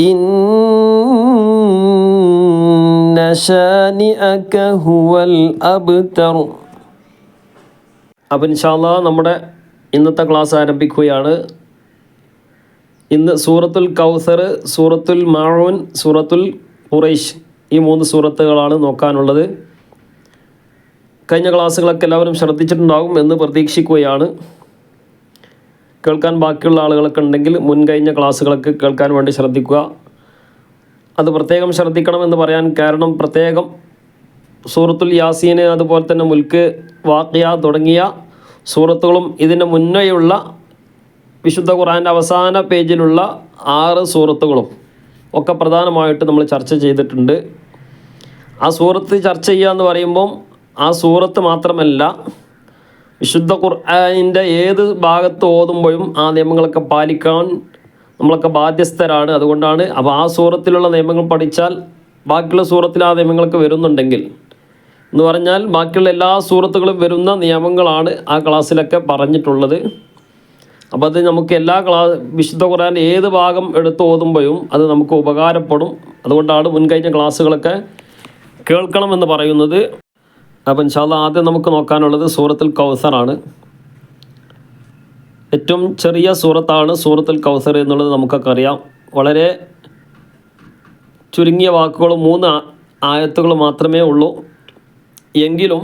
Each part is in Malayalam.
إن شانئك هو الأبتر അപ്പം ഇൻഷാല്ല നമ്മുടെ ഇന്നത്തെ ക്ലാസ് ആരംഭിക്കുകയാണ് ഇന്ന് സൂറത്തുൽ കൗസർ സൂറത്തുൽ മാഴൂൻ സൂറത്തുൽ ഖുറൈഷ് ഈ മൂന്ന് സൂറത്തുകളാണ് നോക്കാനുള്ളത് കഴിഞ്ഞ ക്ലാസ്സുകളൊക്കെ എല്ലാവരും ശ്രദ്ധിച്ചിട്ടുണ്ടാകും എന്ന് പ്രതീക്ഷിക്കുകയാണ് കേൾക്കാൻ ബാക്കിയുള്ള ആളുകളൊക്കെ ഉണ്ടെങ്കിൽ മുൻകഴിഞ്ഞ ക്ലാസ്സുകളൊക്കെ കേൾക്കാൻ വേണ്ടി ശ്രദ്ധിക്കുക. അത് പ്രത്യേകം ശ്രദ്ധിക്കണമെന്ന് പറയാൻ കാരണം പ്രത്യേകം സൂറത്തുൽ യാസീന് അതുപോലെ തന്നെ മുൽക്ക് വാക്കിയ തുടങ്ങിയ സൂറത്തുകളും ഇതിന് മുന്നേയുള്ള വിശുദ്ധ ഖുറാന്റെ അവസാന പേജിലുള്ള ആറ് സൂറത്തുകളും ഒക്കെ പ്രധാനമായിട്ട് നമ്മൾ ചർച്ച ചെയ്തിട്ടുണ്ട്. ആ സൂറത്ത് ചർച്ച ചെയ്യുക എന്ന് പറയുമ്പം ആ സൂറത്ത് മാത്രമല്ല വിശുദ്ധ ഖുർആാനിന്റെ ഏത് ഭാഗത്ത് ഓതുമ്പോഴും ആ നിയമങ്ങളൊക്കെ പാലിക്കാൻ നമ്മളൊക്കെ ബാധ്യസ്ഥരാണ്. അതുകൊണ്ടാണ് അപ്പോൾ ആ സൂറത്തിലുള്ള നിയമങ്ങൾ പഠിച്ചാൽ ബാക്കിയുള്ള സൂറത്തിൽ ആ നിയമങ്ങളൊക്കെ വരുന്നുണ്ടെങ്കിൽ. എന്ന് പറഞ്ഞാൽ ബാക്കിയുള്ള എല്ലാ സൂറത്തുകളും വരുന്ന നിയമങ്ങളാണ് ആ ക്ലാസ്സിലൊക്കെ പറഞ്ഞിട്ടുള്ളത്. അപ്പോൾ അത് നമുക്ക് എല്ലാ ക്ലാ വിശുദ്ധ ഖുർആൻ ഏത് ഭാഗം എടുത്ത് ഓതുമ്പോഴും അത് നമുക്ക് ഉപകാരപ്പെടും. അതുകൊണ്ടാണ് മുൻകഴിഞ്ഞ ക്ലാസ്സുകളൊക്കെ കേൾക്കണമെന്ന് പറയുന്നത്. അപ്പം ഇൻഷാല്ല ആദ്യം നമുക്ക് നോക്കാനുള്ളത് സൂറത്തുൽ കൗസറാണ്. ഏറ്റവും ചെറിയ സൂറത്താണ് സൂറത്തുൽ കൗസർ എന്നുള്ളത് നമുക്കൊക്കെ അറിയാം. വളരെ ചുരുങ്ങിയ വാക്കുകൾ മൂന്ന് ആയത്തുകൾ മാത്രമേ ഉള്ളൂ. എങ്കിലും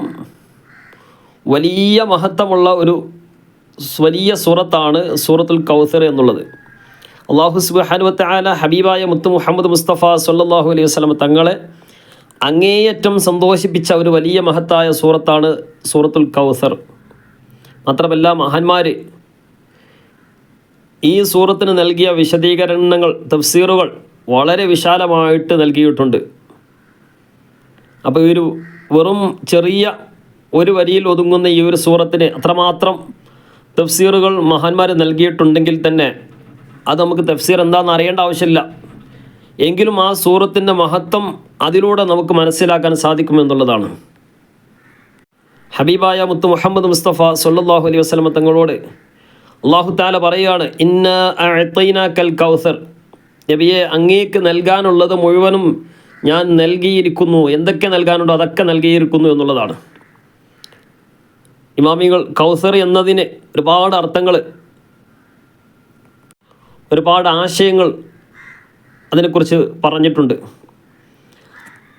വലിയ മഹത്വമുള്ള ഒരു വലിയ സൂറത്താണ് സൂറത്തുൽ കൗസർ എന്നുള്ളത്. അള്ളാഹു സുബാനുവത്തെ ആല ഹബീബായ മുത്തു മുഹമ്മദ് മുസ്തഫ സല്ലാഹു അലൈഹി വസ്ലം തങ്ങളെ അങ്ങേയറ്റം സന്തോഷിപ്പിച്ച ഒരു വലിയ മഹത്തായ സൂറത്താണ് സൂറത്തുൽ കൗസർ. മാത്രമല്ല മഹാന്മാർ ഈ സൂറത്തിന് നൽകിയ വിശദീകരണങ്ങൾ തഫ്സീറുകൾ വളരെ വിശാലമായിട്ട് നൽകിയിട്ടുണ്ട്. അപ്പോൾ ഈ ഒരു വെറും ചെറിയ ഒരു വരിയിൽ ഒതുങ്ങുന്ന ഈ ഒരു സൂറത്തിന് അത്രമാത്രം തഫ്സീറുകൾ മഹാന്മാർ നൽകിയിട്ടുണ്ടെങ്കിൽ തന്നെ അത് നമുക്ക് തഫ്സീർ എന്താണെന്ന് അറിയേണ്ട ആവശ്യമില്ല. എങ്കിലും ആ സൂറത്തിന്റെ മഹത്വം അതിലൂടെ നമുക്ക് മനസ്സിലാക്കാൻ സാധിക്കുമെന്നുള്ളതാണ് ഹബീബായ മുത്ത് മുഹമ്മദ് മുസ്തഫ സൊല്ലാഹു അലൈഹി വസ്ലമ തങ്ങളോട് അള്ളാഹു താല പറയുകയാണ് ഇന്ന കൽ കൗസർ. നബിയെ അങ്ങേക്ക് നൽകാനുള്ളത് മുഴുവനും ഞാൻ നൽകിയിരിക്കുന്നു. എന്തൊക്കെ നൽകാനുണ്ടോ അതൊക്കെ നൽകിയിരിക്കുന്നു എന്നുള്ളതാണ്. ഇമാമികൾ കൗസർ എന്നതിന് ഒരുപാട് അർത്ഥങ്ങൾ ഒരുപാട് ആശയങ്ങൾ അതിനെക്കുറിച്ച് പറഞ്ഞിട്ടുണ്ട്.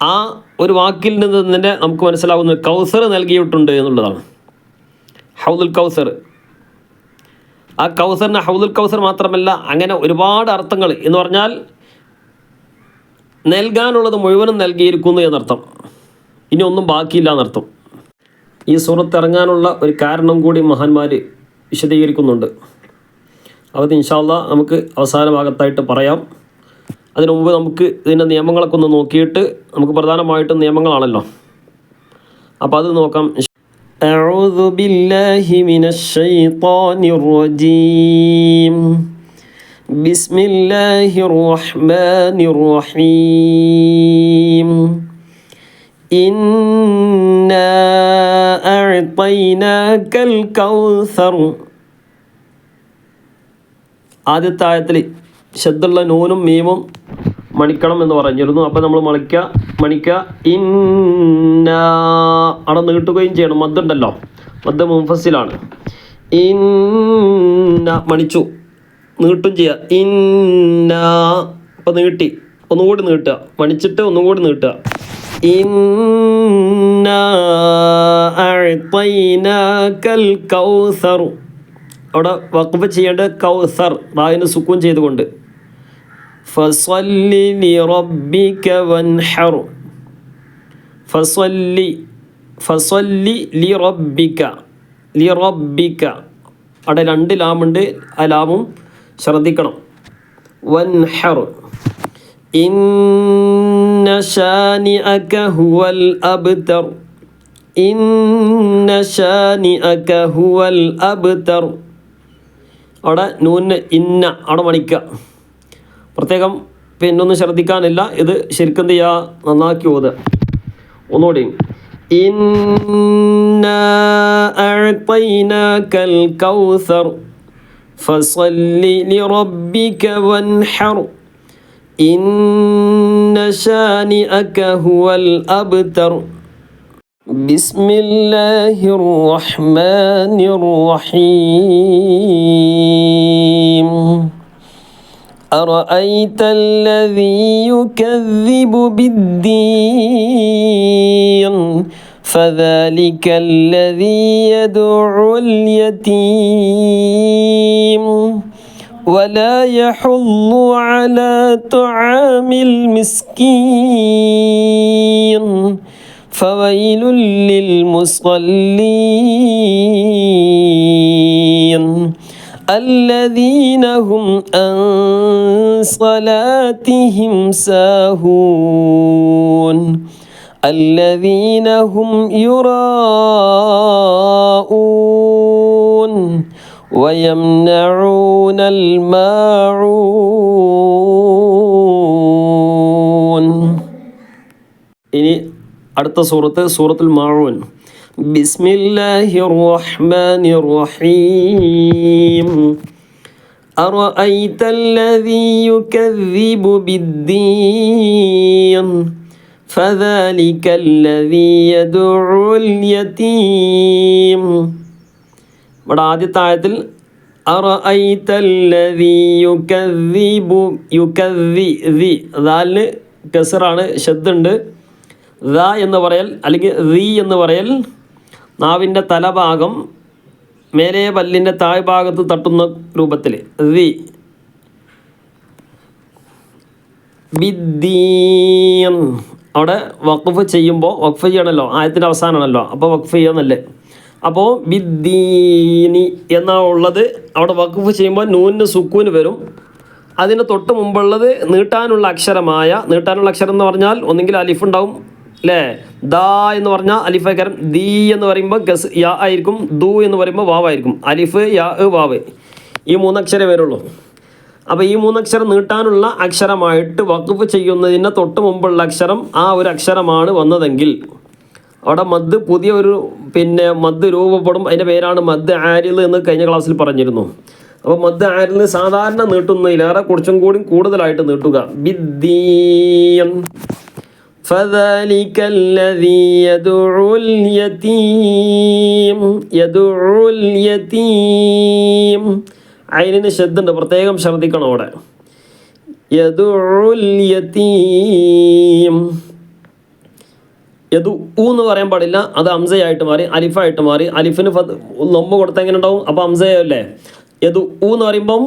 ആ ഒരു വാക്കിൽ നിന്ന് തന്നെ നമുക്ക് മനസ്സിലാവുന്നത് കൗസർ നൽകിയിട്ടുണ്ട് എന്നുള്ളതാണ്. ഹൗദുൽ കൗസർ. ആ കൗസറിന് ഹൗദുൽ കൗസർ മാത്രമല്ല അങ്ങനെ ഒരുപാട് അർത്ഥങ്ങൾ. എന്ന് പറഞ്ഞാൽ നൽകാനുള്ളത് മുഴുവനും നൽകിയിരിക്കുന്നു എന്നർത്ഥം. ഇനി ഒന്നും ബാക്കിയില്ല എന്നർത്ഥം. ഈ സൂറത്ത് ഇറങ്ങാനുള്ള ഒരു കാരണം കൂടി മഹാന്മാർ വിശദീകരിക്കുന്നുണ്ട്. അത് ഇൻഷാല്ല നമുക്ക് അവസാന ഭാഗത്തായിട്ട് പറയാം. അതിനു മുമ്പ് നമുക്ക് ഇതിൻ്റെ നിയമങ്ങളൊക്കെ ഒന്ന് നോക്കിയിട്ട് നമുക്ക് പ്രധാനമായിട്ടും നിയമങ്ങളാണല്ലോ അപ്പോൾ അത് നോക്കാം أعوذ بالله من الشيطان الرجيم بسم الله الرحمن الرحيم إنا أعطيناك الكوثر ആദ്യത്തെ ആയത്തിൽ ശബ്ദമുള്ള നൂനും മീമും മണിക്കണം എന്ന് പറഞ്ഞിരുന്നു. അപ്പോൾ നമ്മൾ മണിക്ക മണിക്ക ഇന്ന അവിടെ നീട്ടുകയും ചെയ്യണം. മദ്ദുണ്ടല്ലോ മദ് മുംഫസിലാണ് ഇന്ന മണിച്ചു. നീട്ടും ചെയ്യുക ഇന്ന. അപ്പോൾ നീട്ടി. ഒന്നുകൂടി നീട്ടുക. മണിച്ചിട്ട് ഒന്നുകൂടി നീട്ടുക. ഇന്ന കൗസർ അവിടെ വക്കുപ്പ് ചെയ്യേണ്ട കൗസർ റായിന് സുക്കൂൻ ചെയ്തുകൊണ്ട്. വൻഹർ അവിടെ രണ്ട് ലാമുണ്ട് ആ ലാമും ശ്രദ്ധിക്കണം. വൻഹർ. ഇന്ന ഹുവൽ അബ്തർ. ഇന്ന ഹുവൽ അബ്തർ. അവിടെ നൂന് ഇന്ന അവിടെ മണിക്കുക പ്രത്യേകം പിന്നൊന്നും ശ്രദ്ധിക്കാനില്ല ഇത് ശരിക്കും എന്ത് ചെയ്യുക നന്നാക്കി ഓതുക ഒന്നുകൂടി ഇന്ന അഅ്തൈനാക്കൽ കൗസർ ഫസല്ലി ലിറബ്ബിക വൻഹർ ഇന്ന ശാനിഅക ഹുവൽ അബ്തർ بسم الله الرحمن الرحيم أرأيت الذي يكذب بالدين؟ فذلك الذي يدعو اليتيم. ولا يحض على طعام المسكين. فويل للمصلين. الذين هم عن صلاتهم ساهون الذين هم يراءون ويمنعون الماعون ഇനി അടുത്ത സൂറത്ത് സൂറത്തുൽ മാഊൻ ബിസ്മില്ലാഹിർ റഹ്മാനിർ റഹീം أرأيت الذي يكذب بالدين فذلك الذي يدعو اليتيم ഇവിടെ ആദ്യത്തെ ആയത്തിൽ أرأيت الذي يكذب يكذي ذي ദാലിന് കസറാണ് ശബ്ദുണ്ട് ദ എന്ന് പറയൽ അല്ലെങ്കിൽ റീ എന്ന് പറയൽ നാവിൻ്റെ തലഭാഗം മേലെ പല്ലിന്റെ താഴ്ഭാഗത്ത് തട്ടുന്ന രൂപത്തിൽ. റി. ബിദ്ദീൻ അവിടെ വഖഫ് ചെയ്യുമ്പോൾ വഖഫ് ചെയ്യണമല്ലോ ആയത്തിന്റെ അവസാനമാണല്ലോ. അപ്പോൾ വഖഫ് ചെയ്യാന്നല്ലേ അപ്പോൾ ബിദ്ദീനി എന്നാ ഉള്ളത്. അവിടെ വഖഫ് ചെയ്യുമ്പോൾ നൂനിന് സുക്കൂന് വരും. അതിന് തൊട്ട് മുമ്പുള്ളത് നീട്ടാനുള്ള അക്ഷരമായ നീട്ടാനുള്ള അക്ഷരം എന്ന് പറഞ്ഞാൽ ഒന്നെങ്കിൽ അലിഫ് ഉണ്ടാവും അല്ലേ ദ എന്ന് പറഞ്ഞാൽ അലിഫ് കരം. ദീ എന്ന് പറയുമ്പോൾ ഗസ് യാ ആയിരിക്കും ദു എന്ന് പറയുമ്പോൾ വാവായിരിക്കും അലിഫ് യാ വാവ്. ഈ മൂന്നക്ഷരം വരുള്ളൂ. അപ്പോൾ ഈ മൂന്നക്ഷരം നീട്ടാനുള്ള അക്ഷരമായിട്ട് വഖഫ് ചെയ്യുന്നതിന് തൊട്ട് മുമ്പുള്ള അക്ഷരം ആ ഒരു അക്ഷരമാണ് വന്നതെങ്കിൽ. അവിടെ മദ് പുതിയ ഒരു പിന്നെ മദ് രൂപപ്പെടും. അതിന്റെ പേരാണ് മദ് ആരിൽ എന്ന് കഴിഞ്ഞ ക്ലാസ്സിൽ പറഞ്ഞിരുന്നു. അപ്പോൾ മദ് ആരിൽ സാധാരണ നീട്ടുന്നതിലേറെ കുറച്ചും കൂടി കൂടുതലായിട്ട് നീട്ടുക. ബിദ്ദീൻ. فذلك الذي يدعو اليتيم يدعو اليتيم അയിനിന് ശബ്ദമുണ്ട് പ്രത്യേകം ശ്രദ്ധിക്കണം അവിടെ യദുഉൽ യതീം യദു ഊ എന്ന് പറയാൻ പാടില്ല അത് അംസയായിട്ട് മാറി അലിഫായിട്ട് മാറി അലിഫിന് ഫത് നൊമ്പ് കൊടുത്താൽ എങ്ങനെ ഉണ്ടാവും അപ്പോൾ അംസയല്ലേ യദു ഊ എന്ന് പറയുമ്പം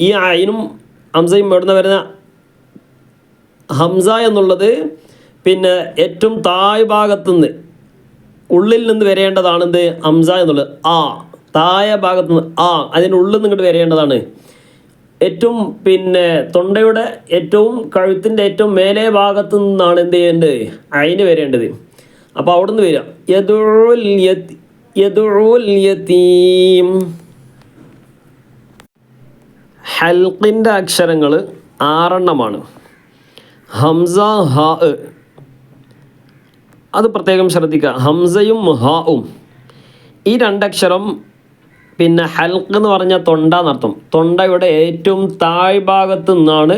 ഈ അയിനും അംസയും എവിടുന്ന് വരുന്ന ഹംസ എന്നുള്ളത് പിന്നെ ഏറ്റവും താഴ് ഭാഗത്തുനിന്ന് ഉള്ളിൽ നിന്ന് വരേണ്ടതാണ് എന്ത്? അംസ എന്നുള്ളത്. ആ താഴെ ഭാഗത്ത് നിന്ന് ആ അതിന്റെ ഉള്ളിൽ നിന്ന് ഇങ്ങോട്ട് വരേണ്ടതാണ്. ഏറ്റവും പിന്നെ തൊണ്ടയുടെ ഏറ്റവും കഴുത്തിന്റെ ഏറ്റവും മേലെ ഭാഗത്തു നിന്നാണ് എന്ത് ചെയ്യേണ്ടത്? അയിന് വരേണ്ടത്. അപ്പോൾ അവിടെ നിന്ന് വരിക. യദുഉൽ യതീം ഹൽക്കിന്റെ അക്ഷരങ്ങൾ ആറെണ്ണമാണ്. ഹംസ ഹ അത് പ്രത്യേകം ശ്രദ്ധിക്കുക. ഹംസയും ഹാവും ഈ രണ്ടക്ഷരം പിന്നെ ഹൽക്ക് എന്ന് പറഞ്ഞാൽ തൊണ്ട എന്നർത്ഥം. തൊണ്ടയുടെ ഏറ്റവും താഴ്ഭാഗത്തു നിന്നാണ്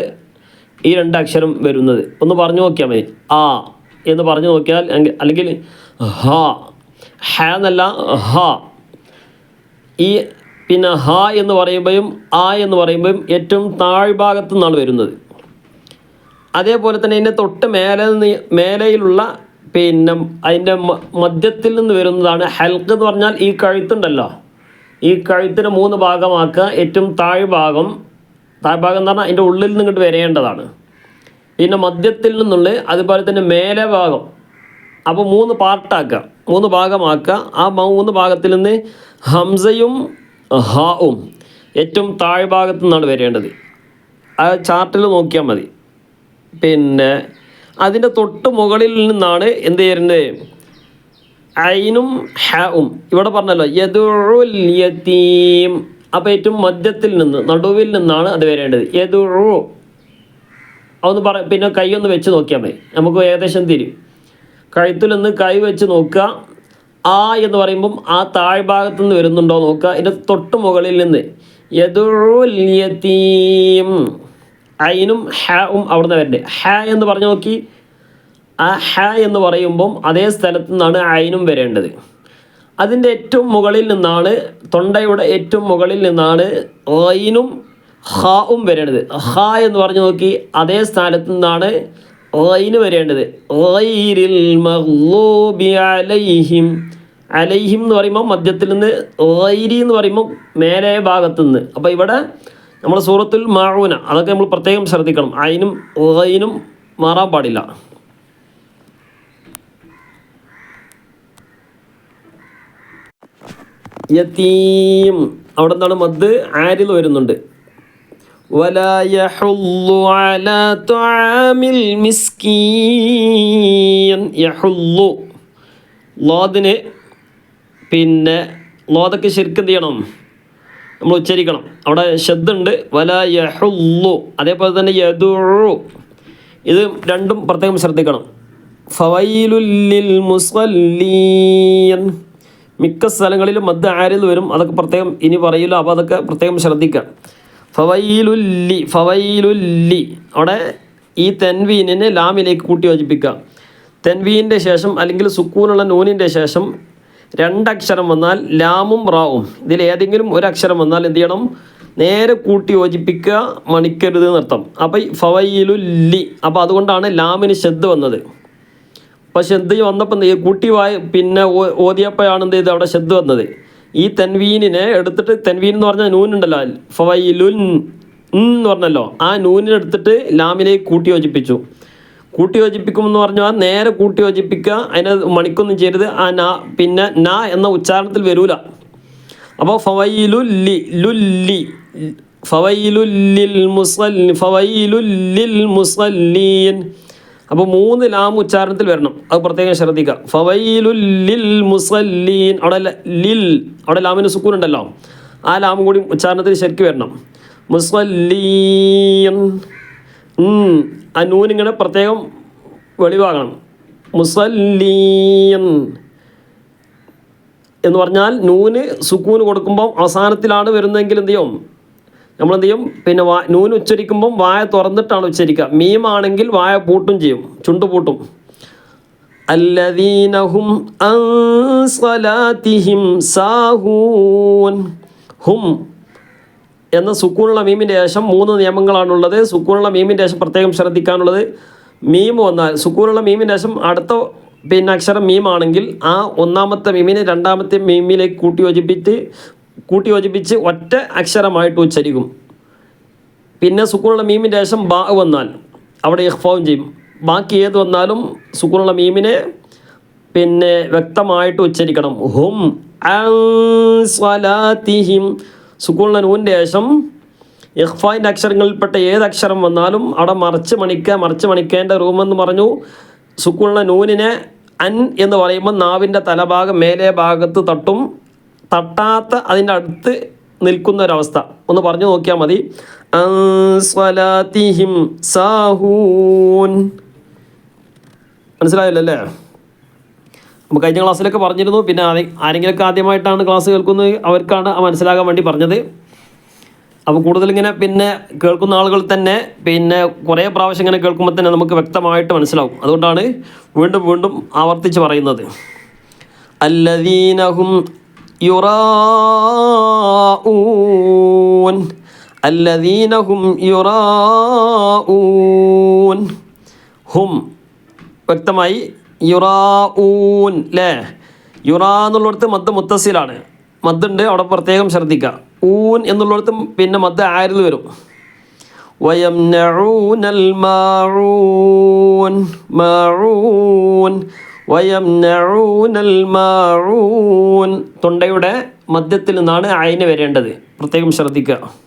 ഈ രണ്ടക്ഷരം വരുന്നത്. ഒന്ന് പറഞ്ഞു നോക്കിയാൽ മതി. ആ എന്ന് പറഞ്ഞു നോക്കിയാൽ അല്ലെങ്കിൽ ഹ. ഹ എന്നല്ല ഹ. ഈ പിന്നെ ഹ എന്ന് പറയുമ്പോഴും ആ എന്ന് പറയുമ്പോഴും ഏറ്റവും താഴ്ഭാഗത്തു നിന്നാണ് വരുന്നത്. അതേപോലെ തന്നെ ഇതിന്റെ തൊട്ട് മേലെ മേലയിലുള്ള പിന്നെ അതിന്റെ മധ്യത്തിൽ നിന്ന് വരുന്നതാണ് ഹെൽക്ക് എന്ന് പറഞ്ഞാൽ ഈ കഴുത്തുണ്ടല്ലോ. ഈ കഴുത്തിന് മൂന്ന് ഭാഗമാക്കുക ഏറ്റവും താഴ്ഭാഗം താഴ്ഭാഗം എന്ന് പറഞ്ഞാൽ അതിന്റെ ഉള്ളിൽ നിന്ന് ഇങ്ങോട്ട് വരേണ്ടതാണ് പിന്നെ മധ്യത്തിൽ നിന്നുള്ള അതുപോലെ തന്നെ മേലെ ഭാഗം. അപ്പോൾ മൂന്ന് പാർട്ടാക്കുക മൂന്ന് ഭാഗമാക്കുക. ആ മൂന്ന് ഭാഗത്തിൽ നിന്ന് ഹംസയും ഹാവും ഏറ്റവും താഴ്ഭാഗത്തു നിന്നാണ് വരേണ്ടത്. ആ ചാർട്ടിൽ നോക്കിയാൽ മതി. പിന്നെ അതിന്റെ തൊട്ട് മുകളിൽ നിന്നാണ് എന്ത് ചെയ്യുന്നത്? ഐനും ഹാവും ഇവിടെ പറഞ്ഞല്ലോ യദുൽ യതീം. അപ്പോൾ ഏറ്റവും മധ്യത്തിൽ നിന്ന് നടുവിൽ നിന്നാണ് അത് വരേണ്ടത്. യദു അതൊന്ന് പറ പിന്നെ കൈ ഒന്ന് വെച്ച് നോക്കിയാൽ മതി. നമുക്ക് ഏകദേശം തിരും കഴുത്തിൽ നിന്ന് കൈ വെച്ച് നോക്കുക. ആ എന്ന് പറയുമ്പം ആ താഴ്ഭാഗത്തു നിന്ന് വരുന്നുണ്ടോ നോക്കുക. ഇതിന്റെ തൊട്ട് മുകളിൽ നിന്ന്. യദുൽ യതീം. ഐനും ഹാവും അവിടുന്ന് വരണ്ടേ. ഹ എന്ന് പറഞ്ഞു നോക്കി. ആ ഹ എന്ന് പറയുമ്പം അതേ സ്ഥലത്തു നിന്നാണ് ഐനും വരേണ്ടത്. അതിന്റെ ഏറ്റവും മുകളിൽ നിന്നാണ് തൊണ്ടയുടെ ഏറ്റവും മുകളിൽ നിന്നാണ് ഐനും ഹാവും വരേണ്ടത്. ഹ എന്ന് പറഞ്ഞു നോക്കി അതേ സ്ഥാനത്ത് നിന്നാണ് ഐന് വരേണ്ടത്. അലൈഹിം. അലൈഹിം എന്ന് പറയുമ്പോൾ മധ്യത്തിൽ നിന്ന് ഐരി എന്ന് പറയുമ്പോൾ മേലെ ഭാഗത്തു നിന്ന്. അപ്പോൾ ഇവിടെ നമ്മൾ സൂറത്തുൽ മാഊന അതൊക്കെ നമ്മൾ പ്രത്യേകം ശ്രദ്ധിക്കണം അയിനും ഗൈനും മാറാൻ പാടില്ല യതീം അവിടെ നിന്നാണ് മദ് ആരിൽ വരുന്നുണ്ട് ولا يحض على طعام المسكين يحض ലോദിന് പിന്നെ ലോതൊക്കെ ശരിക്കും എന്ത് ചെയ്യണം നമ്മൾ ഉച്ചരിക്കണം. അവിടെ ശബ്ദുണ്ട് വല യഹുല്ലു അതേപോലെ തന്നെ യദുഴു ഇത് രണ്ടും പ്രത്യേകം ശ്രദ്ധിക്കണം. ഫവൈലുല്ലിൽ മുസ്വല്ലീൻ. മിക്ക സ്ഥലങ്ങളിലും മദ് ആരിൽ വരും. അതൊക്കെ പ്രത്യേകം ഇനി പറയില്ല. അപ്പോൾ അതൊക്കെ പ്രത്യേകം ശ്രദ്ധിക്കുക. ഫവൈലുല്ലി ഫവൈലുല്ലി അവിടെ ഈ തെൻവീനിനെ ലാമിലേക്ക് കൂട്ടി യോജിപ്പിക്കുക. തെൻവീന്റെ ശേഷം അല്ലെങ്കിൽ സുക്കൂനുള്ള നൂനിന്റെ ശേഷം രണ്ടക്ഷരം വന്നാൽ ലാമും റാവും. ഇതിൽ ഏതെങ്കിലും ഒരു അക്ഷരം വന്നാൽ എന്ത് ചെയ്യണം? നേരെ കൂട്ടി യോജിപ്പിക്കുക മണിക്കരുത് എന്നർത്ഥം. അപ്പോൾ ഫവയിലു ലി. അപ്പോൾ അതുകൊണ്ടാണ് ലാമിന് ശ്രദ്ധ വന്നത്. അപ്പോൾ ശ്രദ്ധ വന്നപ്പോൾ കൂട്ടി വായ പിന്നെ ഓതിയപ്പോഴാണ് എന്ത് ചെയ്ത് അവിടെ ശ്രദ്ധ വന്നത്. ഈ തെൻവീനിനെ എടുത്തിട്ട് തെൻവീൻ എന്ന് പറഞ്ഞാൽ നൂനുണ്ടല്ലോ ഫവയിലുൻ എന്ന് പറഞ്ഞല്ലോ. ആ നൂനിനെടുത്തിട്ട് ലാമിലേക്ക് കൂട്ടി യോജിപ്പിച്ചു. കൂട്ടി യോജിപ്പിക്കുമെന്ന് പറഞ്ഞാൽ നേരെ കൂട്ടിയോജിപ്പിക്കുക അതിന് മണിക്കൊന്നും ചെയ്യരുത്. ആ ന പിന്നെ ന എന്ന ഉച്ചാരണത്തിൽ വരൂല. അപ്പോൾ ഫവൈലുല്ലി ലുല്ലി ഫവൈലുല്ലിൽ മുസല്ലി ഫവയിലുല്ലിൽ മുസല്ലീൻ അപ്പോൾ മൂന്ന് ലാം ഉച്ചാരണത്തിൽ വരണം. അത് പ്രത്യേകം ശ്രദ്ധിക്കുക. ഫവയിലുല്ലിൽ മുസല്ലീൻ അവിടെ ലിൽ അവിടെ ലാമിന് സുക്കൂൻ ഉണ്ടല്ലോ ആ ലാമും കൂടി ഉച്ചാരണത്തിൽ ശരിക്കും വരണം. മുസല്ലീൻ. ആ നൂനിങ്ങനെ പ്രത്യേകം വെളിവാകണം. മുസല്ലീൻ എന്ന് പറഞ്ഞാൽ നൂന് സുക്കൂന് കൊടുക്കുമ്പോൾ അവസാനത്തിലാണ് വരുന്നതെങ്കിൽ എന്ത് ചെയ്യും? നമ്മൾ എന്ത് ചെയ്യും? പിന്നെ വാ നൂന് ഉച്ചരിക്കുമ്പം വായ തുറന്നിട്ടാണ് ഉച്ചരിക്കുക. മീമാണെങ്കിൽ വായ പൂട്ടും ചെയ്യും. ചുണ്ട് പൂട്ടും. അല്ലദീനഹും അൻ സ്വലാത്തിഹിം സാഹൂൻ. ഹും എന്ന സുക്കൂണുള്ള മീമിന്റെ ശേഷം മൂന്ന് നിയമങ്ങളാണുള്ളത്. സുക്കൂണുള്ള മീമിന്റെ ശേഷം പ്രത്യേകം ശ്രദ്ധിക്കാനുള്ളത്. മീം വന്നാൽ സുക്കൂണുള്ള മീമിന്റെ ശേഷം അടുത്ത പിന്നെ അക്ഷരം മീമാണെങ്കിൽ ആ ഒന്നാമത്തെ മീമിനെ രണ്ടാമത്തെ മീമിലേക്ക് കൂട്ടി യോജിപ്പിച്ച് കൂട്ടി യോജിപ്പിച്ച് ഒറ്റ അക്ഷരമായിട്ട് ഉച്ചരിക്കും. പിന്നെ സുക്കൂണുള്ള മീമിന്റെ ശേഷം ബാ വന്നാൽ അവിടെ ഇഹ്ഫാവും ചെയ്യും. ബാക്കി ഏത് വന്നാലും സുക്കൂണുള്ള മീമിനെ പിന്നെ വ്യക്തമായിട്ട് ഉച്ചരിക്കണം. ഹും സ്വലാത്തിഹിം സുക്കൂണുള്ള നൂന്റെ ശേഷം ഇഹ്ഫായിന്റെ അക്ഷരങ്ങളിൽപ്പെട്ട ഏത് അക്ഷരം വന്നാലും അവിടെ മറച്ച് മണിക്ക മറച്ച് മണിക്കേണ്ട റൂമെന്ന് പറഞ്ഞു. സുക്കൂളിന് നൂനിനെ അൻ എന്ന് പറയുമ്പോൾ നാവിന്റെ തലഭാഗം മേലെ ഭാഗത്ത് തട്ടും. തട്ടാത്ത അതിന്റെ അടുത്ത് നിൽക്കുന്ന ഒരവസ്ഥ. ഒന്ന് പറഞ്ഞു നോക്കിയാൽ മതി. സാഹൂൻ. അപ്പോൾ കഴിഞ്ഞ ക്ലാസ്സിലൊക്കെ പറഞ്ഞിരുന്നു. പിന്നെ ആരെ- ആരെങ്കിലുമൊക്കെ ആദ്യമായിട്ടാണ് ക്ലാസ് കേൾക്കുന്നത് അവർക്കാണ് മനസ്സിലാകാൻ വേണ്ടി പറഞ്ഞത്. അപ്പോൾ കൂടുതൽ ഇങ്ങനെ പിന്നെ കേൾക്കുന്ന ആളുകൾ തന്നെ പിന്നെ കുറേ പ്രാവശ്യം ഇങ്ങനെ കേൾക്കുമ്പോൾ തന്നെ നമുക്ക് വ്യക്തമായിട്ട് മനസ്സിലാവും. അതുകൊണ്ടാണ് വീണ്ടും വീണ്ടും ആവർത്തിച്ച് പറയുന്നത്. അല്ലദീനഹും യുറാഊൻ. അല്ലദീനഹും യുറാഊൻ. ഹും വ്യക്തമായി യുറാഊൻ അല്ലേ യുറാ എന്നുള്ളിടത്ത് മദ് മുത്തസിലാണ് മദ്ദുണ്ട് അവിടെ പ്രത്യേകം ശ്രദ്ധിക്കുക ഊൻ എന്നുള്ളിടത്ത് പിന്നെ മദ് ആരിൽ വരും. വയംനഊനൽ മാഊൻ മാഊൻ മാഊൻ തൊണ്ടയുടെ മധ്യത്തിൽ നിന്നാണ് അയിന് വരേണ്ടത്. പ്രത്യേകം ശ്രദ്ധിക്കുക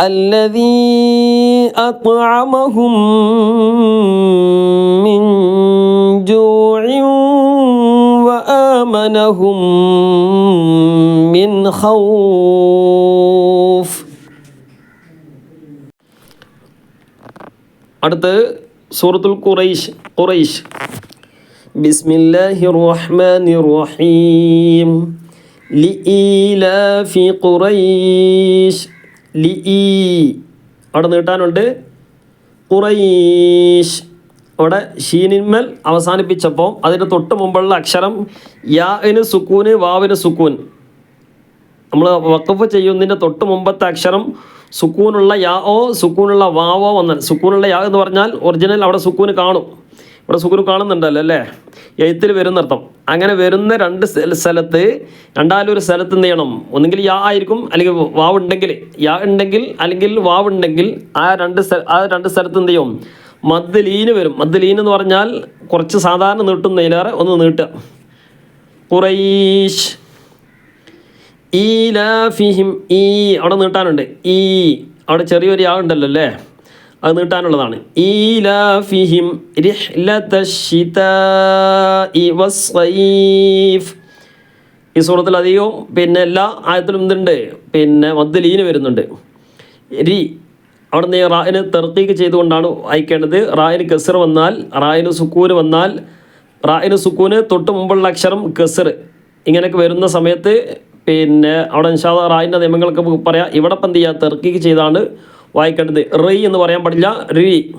الذي أطعمهم من جوع وآمنهم من خوف. அடுத்து சூரத்துல் குரைஷ் குரைஷ் الله الرحمن الرحيم لإيلاف قريش ഖുറൈഷ് ലിഈ അവിടെ നീട്ടാനുണ്ട്. ഖുറൈഷ് അവിടെ ഷീനിന്മൽ അവസാനിപ്പിച്ചപ്പോൾ അതിന് തൊട്ട് മുമ്പുള്ള അക്ഷരം യാന് സുക്കൂന് വാവിന് സുക്കൂൻ. നമ്മൾ വക്കഫ് ചെയ്യുന്നതിന്റെ തൊട്ട് മുമ്പത്തെ അക്ഷരം സുക്കൂനുള്ള യാ ഓ സുക്കൂനുള്ള വാവോ വന്നാൽ സുക്കൂനുള്ള യാ എന്ന് പറഞ്ഞാൽ ഒറിജിനൽ അവിടെ സുക്കൂന് കാണും. ഇവിടെ സുഗുരു കാണുന്നുണ്ടല്ലോ അല്ലേ? എഴുത്തിൽ വരുന്നർത്ഥം. അങ്ങനെ വരുന്ന രണ്ട് സ്ഥല- സ്ഥലത്ത് രണ്ടാലും ഒരു സ്ഥലത്ത് എന്ത് ചെയ്യണം? ഒന്നുകിൽ യാ ആയിരിക്കും അല്ലെങ്കിൽ വാവ് ഉണ്ടെങ്കിൽ യാ ഉണ്ടെങ്കിൽ അല്ലെങ്കിൽ വാവ് ഉണ്ടെങ്കിൽ ആ രണ്ട് ആ രണ്ട് സ്ഥലത്ത് എന്ത് ചെയ്യും? മദ് ലീന് വരും. മദ് ലീൻ എന്ന് പറഞ്ഞാൽ കുറച്ച് സാധാരണ നീട്ടുന്നതിലേറെ ഒന്ന് നീട്ടുക. കുറൈഷ് ഈ ലാഫിഹിം ഈ അവിടെ നീട്ടാനുണ്ട്. ഈ അവിടെ ചെറിയൊരു യാ ഉണ്ടല്ലോ അല്ലേ? അത് നീട്ടാനുള്ളതാണ്. ഈ സൂറത്തിൽ അധികവും പിന്നെ എല്ലാ ആയത്തിലും എന്തുണ്ട്? പിന്നെ മദ്ദലീന് വരുന്നുണ്ട്. രി അവിടെ നിന്ന് റായിന് തെർത്തീക്ക് ചെയ്തുകൊണ്ടാണ് അയക്കേണ്ടത് റായിന് കസർ വന്നാൽ റായിന് സുക്കൂന് വന്നാൽ റായിന് സുക്കൂന് തൊട്ട് മുമ്പുള്ള അക്ഷരം കസർ ഇങ്ങനെയൊക്കെ വരുന്ന സമയത്ത് പിന്നെ അവിടെ നിഷാദ റായിന്റെ നിയമങ്ങളൊക്കെ പറയാം. ഇവിടെ ഇപ്പം എന്ത് ചെയ്യുക? തെർക്കീക്ക് ചെയ്താണ്. വായിക്കേണ്ടത് റീ എന്ന് പറയാൻ പാടില്ല. റി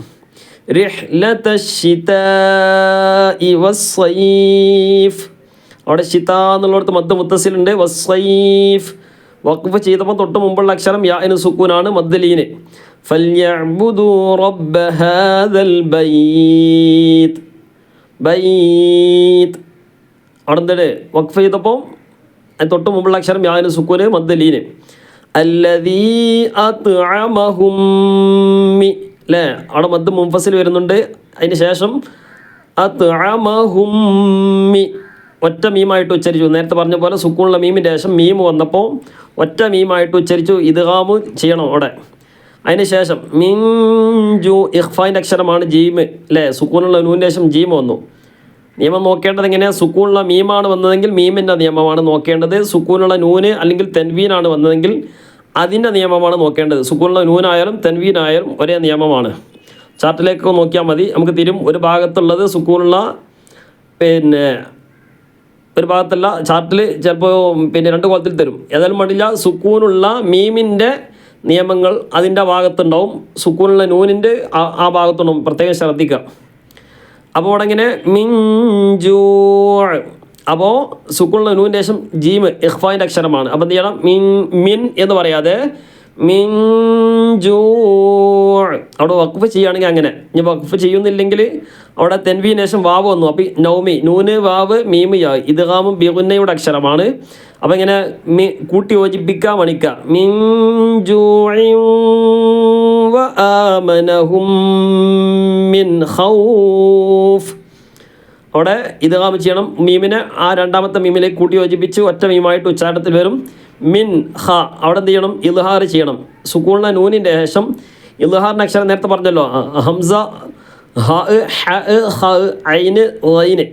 അവിടെ ഷിത എന്നുള്ളടത്ത് മദ് മുത്തസിലുണ്ട് വസൈഫ് വഖഫ് ചെയ്തപ്പോൾ തൊട്ട് മുമ്പുള്ള അക്ഷരം യാന് സുക്കൂനാണ് മദ്ദലീന്. അവിടെ എന്താണ്? വഖഫ് ചെയ്തപ്പോൾ തൊട്ട് മുമ്പുള്ള അക്ഷരം യാന് സുക്കൂന് മദ്ദലീന്. മി അല്ലേ അവിടെ മദ് മുംഫസിൽ വരുന്നുണ്ട്. അതിന് ശേഷം ഒറ്റ മീമായിട്ട് ഉച്ചരിച്ചു. നേരത്തെ പറഞ്ഞ പോലെ സുക്കൂണുള്ള മീമിന്റെ ശേഷം മീം വന്നപ്പോൾ ഒറ്റ മീമായിട്ട് ഉച്ചരിച്ചു. ഇദ്ഗാമ് ചെയ്യണം അവിടെ. അതിന് ശേഷം മിഞ്ചു ഇഖ്ഫാന്റെ അക്ഷരമാണ് ജീമ് അല്ലേ സുക്കൂണുള്ള നൂന്റെ ശേഷം ജീമ് വന്നു. നിയമം നോക്കേണ്ടത് എങ്ങനെയാണ് സുക്കൂണുള്ള മീമാണ് വന്നതെങ്കിൽ മീമിന്റെ നിയമമാണ് നോക്കേണ്ടത്. സുക്കൂണുള്ള നൂന് അല്ലെങ്കിൽ തെൻവീനാണ് വന്നതെങ്കിൽ അതിന്റെ നിയമമാണ് നോക്കേണ്ടത്. സുക്കൂണുള്ള നൂനായാലും തെൻവീനായാലും ഒരേ നിയമമാണ്. ചാർട്ടിലേക്ക് നോക്കിയാൽ മതി. നമുക്ക് തിരും ഒരു ഭാഗത്തുള്ളത് സുക്കൂണുള്ള പിന്നെ ഒരു ഭാഗത്തല്ല ചാർട്ടിൽ ചിലപ്പോൾ പിന്നെ രണ്ട് കോലത്തിൽ തരും. ഏതായാലും വേണ്ടില്ല സുക്കൂനുള്ള മീമിന്റെ നിയമങ്ങൾ അതിന്റെ ഭാഗത്തുണ്ടാവും. സുക്കൂനുള്ള നൂനിന്റെ ആ ആ ഭാഗത്തുണ്ടാവും. പ്രത്യേകം ശ്രദ്ധിക്കുക. അപ്പോൾ അവിടെ ഇങ്ങനെ അപ്പോൾ സുക്കുള്ള നൂന്റെ ശേഷം ജീമ് ഇഹ്ഫാന്റെ അക്ഷരമാണ്. അപ്പോൾ എന്ത് ചെയ്യണം? മിൻ മിൻ എന്ന് പറയാതെ അവിടെ വഖഫ് ചെയ്യുകയാണെങ്കിൽ അങ്ങനെ. ഇനി വഖഫ് ചെയ്യുന്നില്ലെങ്കിൽ അവിടെ തെൻവീനേഷം വാവ് വന്നു. അപ്പോൾ നൗമി നൂന് വാവ് മീമിയ ഇതാമും ബിഗുന്നയുടെ അക്ഷരമാണ്. അപ്പം ഇങ്ങനെ മീ കൂട്ടി യോജിപ്പിക്കുക മണിക്ക. മിൻ ഹൗഫ് അവിടെ ഇത് ചെയ്യണം. മീമിനെ ആ രണ്ടാമത്തെ മീമിലേക്ക് കൂട്ടി യോജിപ്പിച്ച് ഒറ്റ മീമായിട്ട് ഉച്ചാരണത്തിൽ വരും. മിൻ ഹ അവിടെ എന്ത് ചെയ്യണം? ഇൽഹാർ ചെയ്യണം. സുക്കൂളിന നൂനിന്റെ ശേഷം ഇൽഹാറിന്റെ അക്ഷരം നേരത്തെ പറഞ്ഞല്ലോ. ഹംസ ഹ ഹ ഐന് ലൈന്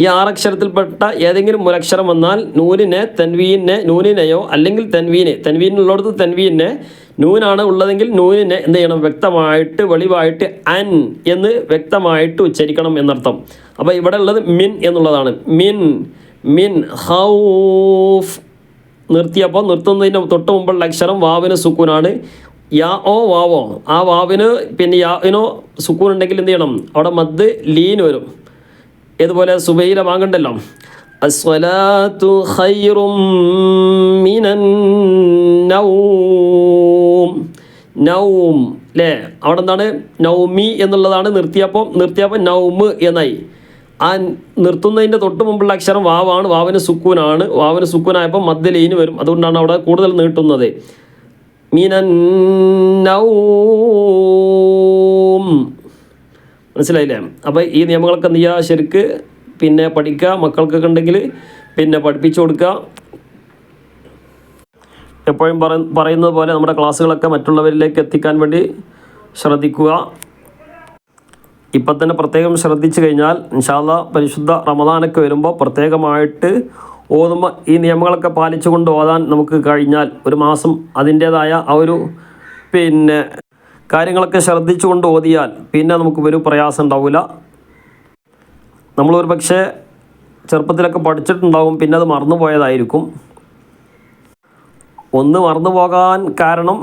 ഈ ആറക്ഷരത്തിൽപ്പെട്ട ഏതെങ്കിലും മൂലക്ഷരം വന്നാൽ നൂനിനെ തൻവീനെ നൂനിനെയോ അല്ലെങ്കിൽ തൻവീനെ തൻവീനുള്ളിടത്ത് തൻവീനെ നൂനാണ് ഉള്ളതെങ്കിൽ നൂനിനെ എന്ത് ചെയ്യണം? വ്യക്തമായിട്ട് വെളിവായിട്ട് അൻ എന്ന് വ്യക്തമായിട്ട് ഉച്ചരിക്കണം എന്നർത്ഥം. അപ്പോൾ ഇവിടെ ഉള്ളത് മിൻ എന്നുള്ളതാണ്. മിൻ മിൻ ഹൗഫ്. നിർത്തിയപ്പോൾ നിർത്തുന്നതിന് തൊട്ട് മുമ്പുള്ള അക്ഷരം വാവിന് സുക്കൂനാണ്. യാ ഓ വാവോ. ആ വാവിന് പിന്നെ യാവിനോ സുക്കൂൻ ഉണ്ടെങ്കിൽ എന്ത് ചെയ്യണം? അവിടെ മദ് ലീൻ വരും. ഇതുപോലെ സുബൈയിലെ വാങ്ങണ്ടല്ലോ. അസ്വലാത്തു ഖൈറും മിനൻ നൗം. നൗം അവിടെ എന്താണ്? നൗമി എന്നുള്ളതാണ് നിർത്തിയപ്പോൾ നിർത്തിയപ്പോൾ നൗമ് എന്നായി. ആ നിർത്തുന്നതിന്റെ തൊട്ട് മുമ്പുള്ള അക്ഷരം വാവാണ്. വാവിന് സുക്കൂനാണ്. വാവിന് സുക്കൂനായപ്പോൾ മദ്ദലീന് വരും. അതുകൊണ്ടാണ് അവിടെ കൂടുതൽ നീട്ടുന്നത്. മീനന്നൗം മനസ്സിലായില്ലേ? അപ്പോൾ ഈ നിയമങ്ങളൊക്കെ നീ ശരിക്ക് പിന്നെ പഠിക്കുക മക്കൾക്കൊക്കെ ഉണ്ടെങ്കിൽ പിന്നെ പഠിപ്പിച്ചു കൊടുക്കുക എപ്പോഴും പറ പറയുന്നത് പോലെ നമ്മുടെ ക്ലാസ്സുകളൊക്കെ മറ്റുള്ളവരിലേക്ക് എത്തിക്കാൻ വേണ്ടി ശ്രദ്ധിക്കുക. ഇപ്പം തന്നെ പ്രത്യേകം ശ്രദ്ധിച്ചു കഴിഞ്ഞാൽ ഇൻഷാല്ല പരിശുദ്ധ റമദാനൊക്കെ വരുമ്പോൾ പ്രത്യേകമായിട്ട് ഓതുമ്പോൾ ഈ നിയമങ്ങളൊക്കെ പാലിച്ചുകൊണ്ട് ഓതാൻ നമുക്ക് കഴിഞ്ഞാൽ ഒരു മാസം അതിന്റേതായ ആ ഒരു പിന്നെ കാര്യങ്ങളൊക്കെ ശ്രദ്ധിച്ചുകൊണ്ട് ഓതിയാൽ പിന്നെ നമുക്ക് ഒരു പ്രയാസം ഉണ്ടാവില്ല. നമ്മളൊരു പക്ഷേ ചെറുപ്പത്തിലൊക്കെ പഠിച്ചിട്ടുണ്ടാവും പിന്നെ അത് മറന്നുപോയതായിരിക്കും ഒന്ന് മറന്നു പോകാൻ കാരണം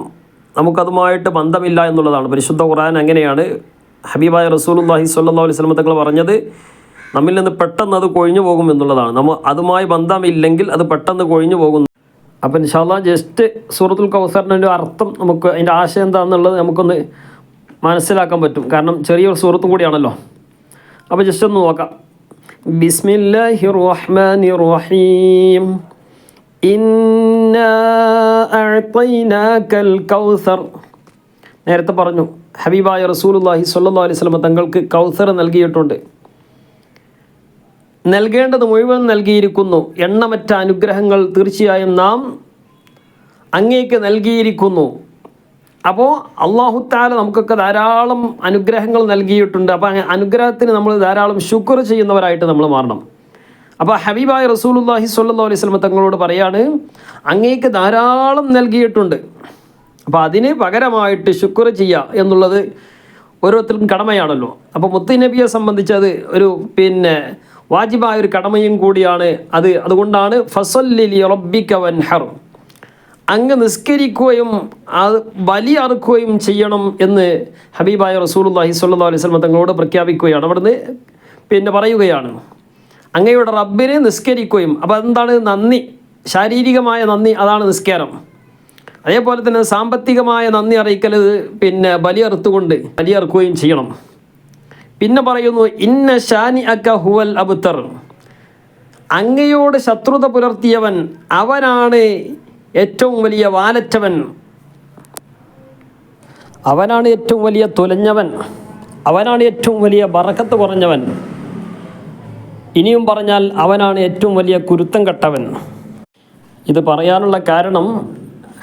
നമുക്കതുമായിട്ട് ബന്ധമില്ല എന്നുള്ളതാണ്. പരിശുദ്ധ ഖുർആൻ അങ്ങനെയാണ്. ഹബീബായ റസൂലുല്ലാഹി സ്വല്ലാ അലൈഹി വസല്ലം തങ്ങൾ പറഞ്ഞത് നമ്മിൽ നിന്ന് പെട്ടെന്ന് അത് കൊഴിഞ്ഞു പോകും എന്നുള്ളതാണ്. നമ്മൾ അതുമായി ബന്ധമില്ലെങ്കിൽ അത് പെട്ടെന്ന് കൊഴിഞ്ഞു പോകുന്നു. അപ്പം ഇൻഷാല്ല ജസ്റ്റ് സൂറത്തുൽ കൗസറിന്റെ ഒരു അർത്ഥം നമുക്ക് അതിന്റെ ആശയം എന്താണെന്നുള്ളത് നമുക്കൊന്ന് മനസ്സിലാക്കാൻ പറ്റും. കാരണം ചെറിയൊരു സൂറത്തും കൂടിയാണല്ലോ. അപ്പോൾ ജസ്റ്റ് ഒന്ന് നോക്കാം. ബിസ്മില്ലാഹി റഹ്മാനി റഹീം കൗസർ. നേരത്തെ പറഞ്ഞു ഹബീബായ റസൂലുള്ളാഹി സ്വല്ലല്ലാഹി അലൈഹി വസല്ലം തങ്ങൾക്ക് കൗസർ നൽകിയിട്ടുണ്ട്. നൽകേണ്ടത് മുഴുവൻ നൽകിയിരിക്കുന്നു. എണ്ണമറ്റ അനുഗ്രഹങ്ങൾ തീർച്ചയായും നാം അങ്ങേക്ക് നൽകിയിരിക്കുന്നു. അപ്പോൾ അള്ളാഹുത്താല നമുക്കൊക്കെ ധാരാളം അനുഗ്രഹങ്ങൾ നൽകിയിട്ടുണ്ട്. അപ്പോൾ അനുഗ്രഹത്തിന് നമ്മൾ ധാരാളം ശുക്ർ ചെയ്യുന്നവരായിട്ട് നമ്മൾ മാറണം. അപ്പോൾ ഹബീബായ റസൂലുല്ലാഹി സ്വല്ലല്ലാഹു അലൈഹി വസല്ലം തങ്ങളോട് പറയാണ് അങ്ങേക്ക് ധാരാളം നൽകിയിട്ടുണ്ട്. അപ്പോൾ അതിന് പകരമായിട്ട് ശുക്ർ ചെയ്യുക എന്നുള്ളത് ഓരോരുത്തർക്കും കടമയാണല്ലോ. അപ്പോൾ മുത്തു നബിയെ സംബന്ധിച്ചത് ഒരു പിന്നെ വാജിബായ ഒരു കടമയും കൂടിയാണ് അത്. അതുകൊണ്ടാണ് ഫസല്ലി വൻഹർ. അങ്ങ് നിസ്കരിക്കുകയും അത് ബലി അറുക്കുകയും ചെയ്യണം എന്ന് ഹബീബായ റസൂലുള്ളാഹി സ്വല്ലല്ലാഹു അലൈഹി വസല്ലം തങ്ങളോട് പ്രഖ്യാപിക്കുകയാണ്. അവിടുന്ന് പിന്നെ പറയുകയാണ് അങ്ങയുടെ റബ്ബിനെ നിസ്കരിക്കുകയും അപ്പോൾ അതെന്താണ്? നന്ദി. ശാരീരികമായ നന്ദി അതാണ് നിസ്കാരം. അതേപോലെ തന്നെ സാമ്പത്തികമായ നന്ദി അറിയിക്കൽ പിന്നെ ബലിയറുത്തുകൊണ്ട് ബലിയറുക്കുകയും ചെയ്യണം. പിന്നെ പറയുന്നു ഇന്ന ഷാനി അക്ക ഹുവൽ അബുത്തർ അങ്ങയോട് ശത്രുത പുലർത്തിയവൻ അവനാണ് ഏറ്റവും വലിയ വാലറ്റവൻ. അവനാണ് ഏറ്റവും വലിയ തുലഞ്ഞവൻ. അവനാണ് ഏറ്റവും വലിയ ബറക്കത്ത് കുറഞ്ഞവൻ. ഇനിയും പറഞ്ഞാൽ അവനാണ് ഏറ്റവും വലിയ കുരുത്തം കെട്ടവൻ. ഇത് പറയാനുള്ള കാരണം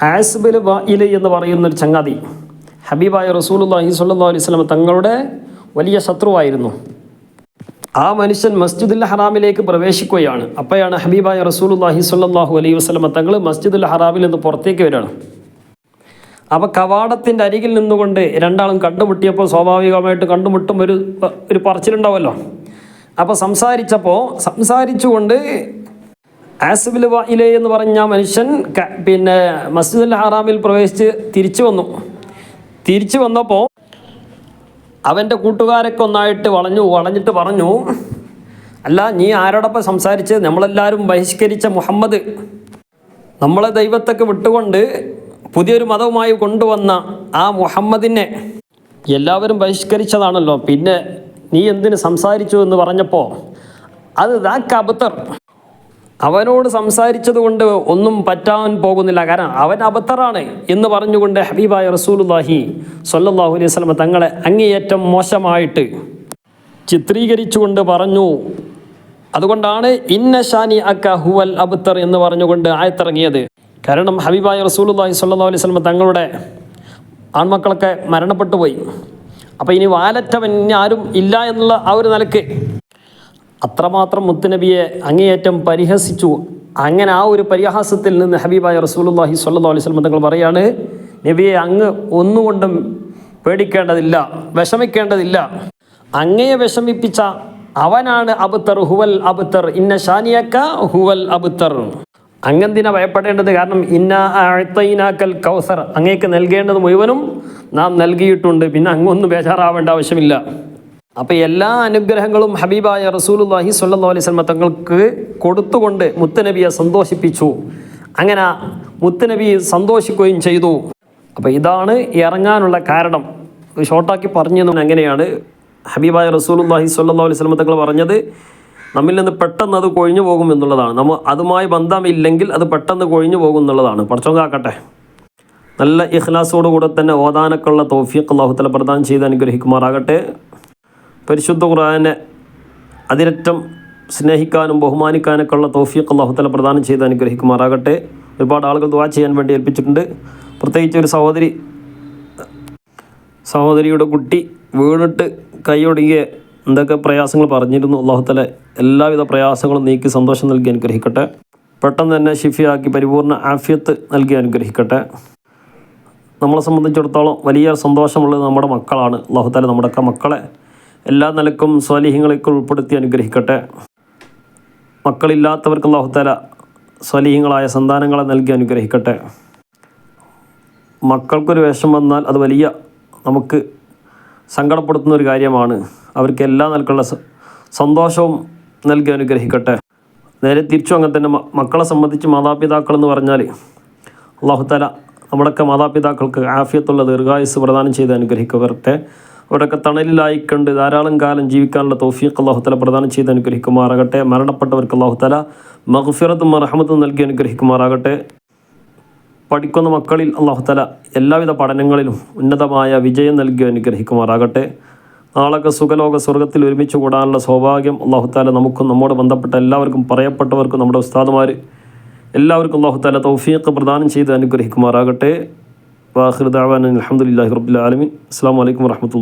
ആസ്ബിൽ വായിൽ എന്ന് പറയുന്നൊരു ചങ്ങാതി. ഹബീബായ റസൂലുള്ളാഹി സ്വല്ലാ അലൈഹി വസല്ലം തങ്ങളുടെ വലിയ ശത്രുവായിരുന്നു. ആ മനുഷ്യൻ മസ്ജിദുൽ ഹറാമിലേക്ക് പ്രവേശിക്കുകയാണ്. അപ്പോഴാണ് ഹബീബായ റസൂലുള്ളാഹി സ്വല്ലല്ലാഹു അലൈഹി വസ്ലമ തങ്ങൾ മസ്ജിദുൽ ഹറാമിൽ നിന്ന് പുറത്തേക്ക് വരികയാണ്. അപ്പോൾ കവാടത്തിന്റെ അരികിൽ നിന്നുകൊണ്ട് രണ്ടാളും കണ്ടുമുട്ടിയപ്പോൾ സ്വാഭാവികമായിട്ട് കണ്ടുമുട്ടും ഒരു ഒരു പറച്ചിലുണ്ടാവുമല്ലോ അപ്പോൾ സംസാരിച്ചപ്പോൾ സംസാരിച്ചുകൊണ്ട് ആസിബിൽ വായിലെ എന്ന് പറഞ്ഞ മനുഷ്യൻ പിന്നെ മസ്ജിദുൽ ഹറാമിൽ പ്രവേശിച്ച് തിരിച്ചു വന്നു. തിരിച്ചു വന്നപ്പോൾ അവന്റെ കൂട്ടുകാരൊക്കെ ഒന്നായിട്ട് വളഞ്ഞു വളഞ്ഞിട്ട് പറഞ്ഞു അല്ല നീ ആരോടൊപ്പം സംസാരിച്ച് നമ്മളെല്ലാവരും ബഹിഷ്കരിച്ച മുഹമ്മദ് നമ്മളെ ദൈവത്തൊക്കെ വിട്ടുകൊണ്ട് പുതിയൊരു മതവുമായി കൊണ്ടുവന്ന ആ മുഹമ്മദിനെ എല്ലാവരും ബഹിഷ്കരിച്ചതാണല്ലോ. പിന്നെ നീ എന്തിന് സംസാരിച്ചു എന്ന് പറഞ്ഞപ്പോൾ അത് ദാ കബത്തർ അവനോട് സംസാരിച്ചതുകൊണ്ട് ഒന്നും പറ്റാൻ പോകുന്നില്ല. കാരണം അവൻ അബദ്ധറാണ് എന്ന് പറഞ്ഞുകൊണ്ട് ഹബീബായ റസൂലുല്ലാഹി സ്വല്ലല്ലാഹു അലൈഹി വസല്ലം തങ്ങളെ അങ്ങേയറ്റം മോശമായിട്ട് ചിത്രീകരിച്ചുകൊണ്ട് പറഞ്ഞു. അതുകൊണ്ടാണ് ഇന്ന ഷാനി അക്ക ഹുവൽ അബുത്തർ എന്ന് പറഞ്ഞുകൊണ്ട് ആയത്തിറങ്ങിയത്. കാരണം ഹബീബായ റസൂലുല്ലാഹി സ്വല്ലല്ലാഹു അലൈഹി സ്വലമ തങ്ങളുടെ ആൺമക്കളൊക്കെ മരണപ്പെട്ടു പോയി അപ്പോൾ ഇനി വാലറ്റവൻ ഇനി ആരും ഇല്ല എന്നുള്ള ആ ഒരു നിലയ്ക്ക് അത്രമാത്രം മുത്തുനബിയെ അങ്ങേയറ്റം പരിഹസിച്ചു. അങ്ങനെ ആ ഒരു പരിഹാസത്തിൽ നിന്ന് ഹബീബായ റസൂലുള്ളാഹി സ്വല്ലല്ലാഹു അലൈഹി വസല്ലം തങ്ങൾ പറയാണ് നബിയെ അങ്ങ് ഒന്നുകൊണ്ടും പേടിക്കേണ്ടതില്ല വിഷമിക്കേണ്ടതില്ല. അങ്ങയെ വിഷമിപ്പിച്ച അവനാണ് അബുത്തർ ഹുവൽ അബുത്തർ. ഇന്ന ഷാനിയക്ക ഹുവൽ അബുത്തർ. അങ്ങന്തിനെ ഭയപ്പെടേണ്ടത്? കാരണം ഇന്ന അഴ്ത്തൈനാക്കൽ കൗസർ. അങ്ങേക്ക് നൽകേണ്ടത് മുഴുവനും നാം നൽകിയിട്ടുണ്ട്. പിന്നെ അങ്ങൊന്നും ബേജാറാവേണ്ട ആവശ്യമില്ല. അപ്പോൾ എല്ലാ അനുഗ്രഹങ്ങളും ഹബീബായ സ്വല്ലല്ലാഹു അലൈഹി വസല്ലം തങ്ങൾക്ക് കൊടുത്തുകൊണ്ട് മുത്തനബിയെ സന്തോഷിപ്പിച്ചു. അങ്ങനെ മുത്തനബി സന്തോഷിക്കുകയും ചെയ്തു. അപ്പോൾ ഇതാണ് ഇറങ്ങാനുള്ള കാരണം. ഷോർട്ടാക്കി പറഞ്ഞു അങ്ങനെയാണ് ഹബീബായ സ്വല്ലല്ലാഹു അലൈഹി വസല്ലം തങ്ങൾ പറഞ്ഞത്. നമ്മിൽ നിന്ന് പെട്ടെന്ന് അത് കൊഴിഞ്ഞു പോകും എന്നുള്ളതാണ്. നമ്മൾ അതുമായി ബന്ധമില്ലെങ്കിൽ അത് പെട്ടെന്ന് കൊഴിഞ്ഞു പോകും എന്നുള്ളതാണ്. കാക്കട്ടെ. നല്ല ഇഖ്ലാസോടുകൂടെ തന്നെ ഓതാനൊക്കെയുള്ള തോഫിയൊക്കെ അള്ളാഹുത്തല പ്രദാനം ചെയ്ത് അനുഗ്രഹിക്കുമാറാകട്ടെ. പരിശുദ്ധ ഖുർആാനെ അതിരറ്റം സ്നേഹിക്കാനും ബഹുമാനിക്കാനൊക്കെ ഉള്ള തോഫിയൊക്കെ അള്ളാഹുത്തല പ്രദാനം ചെയ്ത് അനുഗ്രഹിക്കുമാറാകട്ടെ. ഒരുപാട് ആളുകൾ ദുവാ ചെയ്യാൻ വേണ്ടി ഏൽപ്പിച്ചിട്ടുണ്ട്. പ്രത്യേകിച്ച് ഒരു സഹോദരി സഹോദരിയുടെ കുട്ടി വീണിട്ട് കൈയൊടുങ്ങിയ എന്തൊക്കെ പ്രയാസങ്ങൾ പറഞ്ഞിരുന്നു. അള്ളാഹുത്തല എല്ലാവിധ പ്രയാസങ്ങളും നീക്കി സന്തോഷം നൽകി അനുഗ്രഹിക്കട്ടെ. പെട്ടെന്ന് തന്നെ ഷിഫിയാക്കി പരിപൂർണ ആഫിയത്ത് നൽകി അനുഗ്രഹിക്കട്ടെ. നമ്മളെ സംബന്ധിച്ചിടത്തോളം വലിയ സന്തോഷമുള്ളത് നമ്മുടെ മക്കളാണ്. അള്ളാഹുത്താല നമ്മുടെയൊക്കെ മക്കളെ എല്ലാ നിലക്കും സ്വലീഹങ്ങളൊക്കെ ഉൾപ്പെടുത്തി അനുഗ്രഹിക്കട്ടെ. മക്കളില്ലാത്തവർക്ക് അള്ളാഹുത്താല സ്വലീഹങ്ങളായ സന്താനങ്ങളെ നൽകി അനുഗ്രഹിക്കട്ടെ. മക്കൾക്കൊരു വേഷം വന്നാൽ അത് വലിയ നമുക്ക് സങ്കടപ്പെടുത്തുന്ന ഒരു കാര്യമാണ്. അവർക്ക് എല്ലാ നിലക്കുള്ള സന്തോഷവും നൽകി അനുഗ്രഹിക്കട്ടെ. നേരെ തിരിച്ചു അങ്ങനെ തന്നെ മക്കളെ സംബന്ധിച്ച് മാതാപിതാക്കൾ എന്ന് പറഞ്ഞാൽ അള്ളാഹുത്തല നമ്മുടെയൊക്കെ മാതാപിതാക്കൾക്ക് ആഫിയത്തുള്ള ദീർഘായുസ് പ്രദാനം ചെയ്ത് അനുഗ്രഹിക്കവരട്ടെ അവരൊക്കെ തണലിലായി കണ്ട് ധാരാളം കാലം ജീവിക്കാനുള്ള തൗഫീഖ് അള്ളാഹുത്തല പ്രദാനം ചെയ്ത് അനുഗ്രഹിക്കുമാറാകട്ടെ. മരണപ്പെട്ടവർക്ക് അള്ളാഹുത്തല മഹഫിറത്തും മറഹമത്തും നൽകി അനുഗ്രഹിക്കുമാറാകട്ടെ. പഠിക്കുന്ന മക്കളിൽ അള്ളാഹുത്തല എല്ലാവിധ പഠനങ്ങളിലും ഉന്നതമായ വിജയം നൽകി അനുഗ്രഹിക്കുമാറാകട്ടെ. നാളൊക്കെ സുഖലോക സ്വർഗത്തിൽ ഒരുമിച്ച് കൂടാനുള്ള സൗഭാഗ്യം അള്ളാഹുത്താല നമുക്കും നമ്മോട് ബന്ധപ്പെട്ട എല്ലാവർക്കും പറയപ്പെട്ടവർക്കും നമ്മുടെ ഉസ്താദുമാർ എല്ലാവർക്കും അള്ളാഹുത്താല തൗഫീഖ് പ്രദാനം ചെയ്ത് അനുഗ്രഹിക്കുമാറാകട്ടെ. വാഹിർ ദാവാൻ അലഹമുല്ലാഹി റബ്ബുൽ ആലമീൻ. അസ്സാം വലൈക്കും വർഹമത്തുള്ള